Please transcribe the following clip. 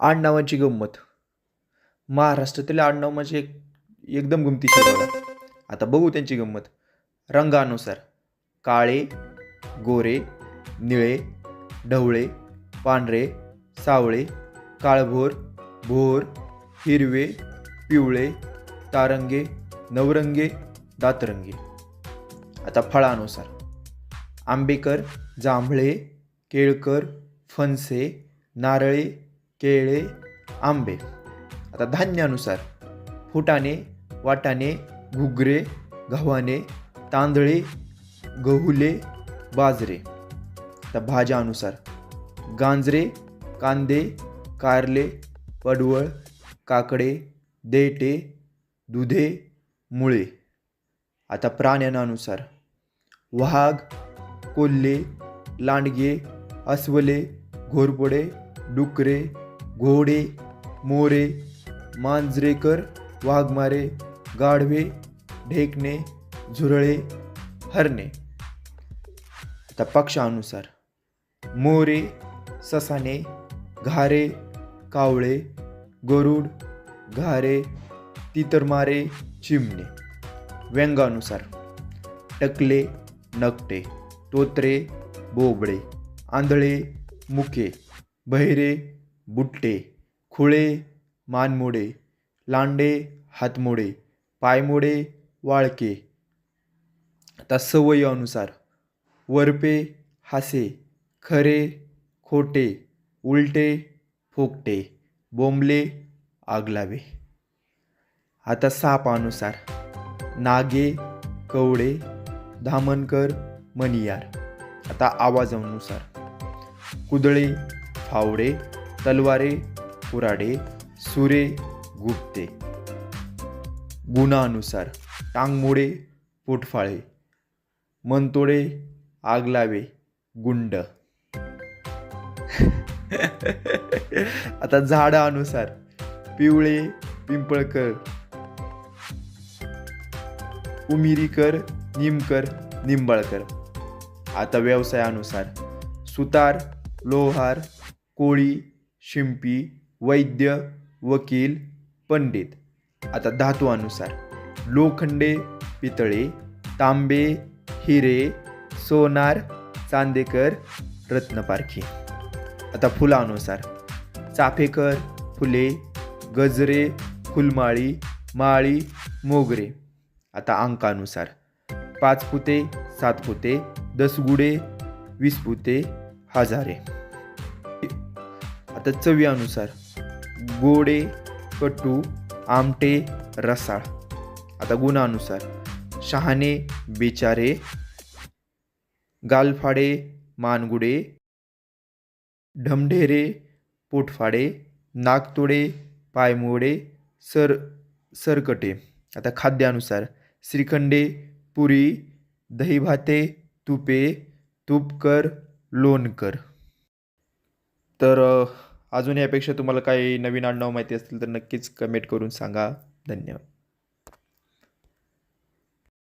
आडनावांची गंमत. महाराष्ट्रातील आडनाव म्हणजे एक एकदम गमतीशीर बघा. आता बघू त्यांची गंमत. रंगानुसार. काळे गोरे निळे ढवळे पांढरे सावळे काळभोर भोर हिरवे पिवळे तारंगे नवरंगे दातरंगे. आता फळानुसार. आंबेकर जांभळे केळकर फणसे नारळे केळे आंबे. आता धान्यानुसार. फुटाणे वाटाणे घुगरे गव्हाणे तांदळे गहुले बाजरे. आता भाज्यानुसार. गांजरे कांदे कारले पडवळ काकडे देटे दुधे मुळे. आता प्राण्यांनुसार. वाघ कोल्हे लांडगे अस्वले घोरपडे डुकरे घोडे मोरे मांजरेकर वाघमारे गाढवे ढेकणे झुरळे हरणे. आता पक्षानुसार. मोरे ससाने घारे कावळे गरुड घारे तितरमारे चिमणे. व्यंगानुसार. टकले नकटे तोत्रे बोबडे आंधळे मुके बहिरे बुट्टे खुळे मानमोडे लांडे हातमोडे पायमोडे वाळके. आता सवयीनुसार वरपे हासे खरे खोटे उलटे फोकटे बोंबले आगलावे. आता सापानुसार. नागे कवडे धामणकर मनियार आता आवाजानुसार. कुदळे फावडे तलवारे कुराडे सुरे गुप्ते. गुणानुसार टांगमोडे पोटफाळे. मनतोडे आगलावे गुंड. आता झाडानुसार पिवळे पिंपळकर. उमिरीकर निमकर निंबाळकर. आता व्यवसायानुसार सुतार लोहार कोळी शिंपी वैद्य वकील पंडित. आता धातूअनुसार. लोखंडे पितळे तांबे हिरे सोनार चांदेकर रत्नपारखी. आता फुलानुसार. चाफेकर फुले गजरे फुलमाळी माळी मोगरे. आता अंकानुसार. पाच फुते सात फुते दसगुडे वीस फुते हजारे. आता चवीनुसार. गोडे कटू आमटे रसाळ. आता गुणानुसार. शहाणे बेचारे. गालफाडे मानगुडे. ढमढेरे पोटफाडे. नागतोडे पायमोडे सर सरकटे. आता खाद्यानुसार. श्रीखंडे पुरी. दहीभाते तुपे. तुपकर लोणकर. तर अजून यापेक्षा तुम्हाला काही नवीन आडनाव माहिती असतील तर नक्कीच कमेंट करून सांगा. धन्यवाद.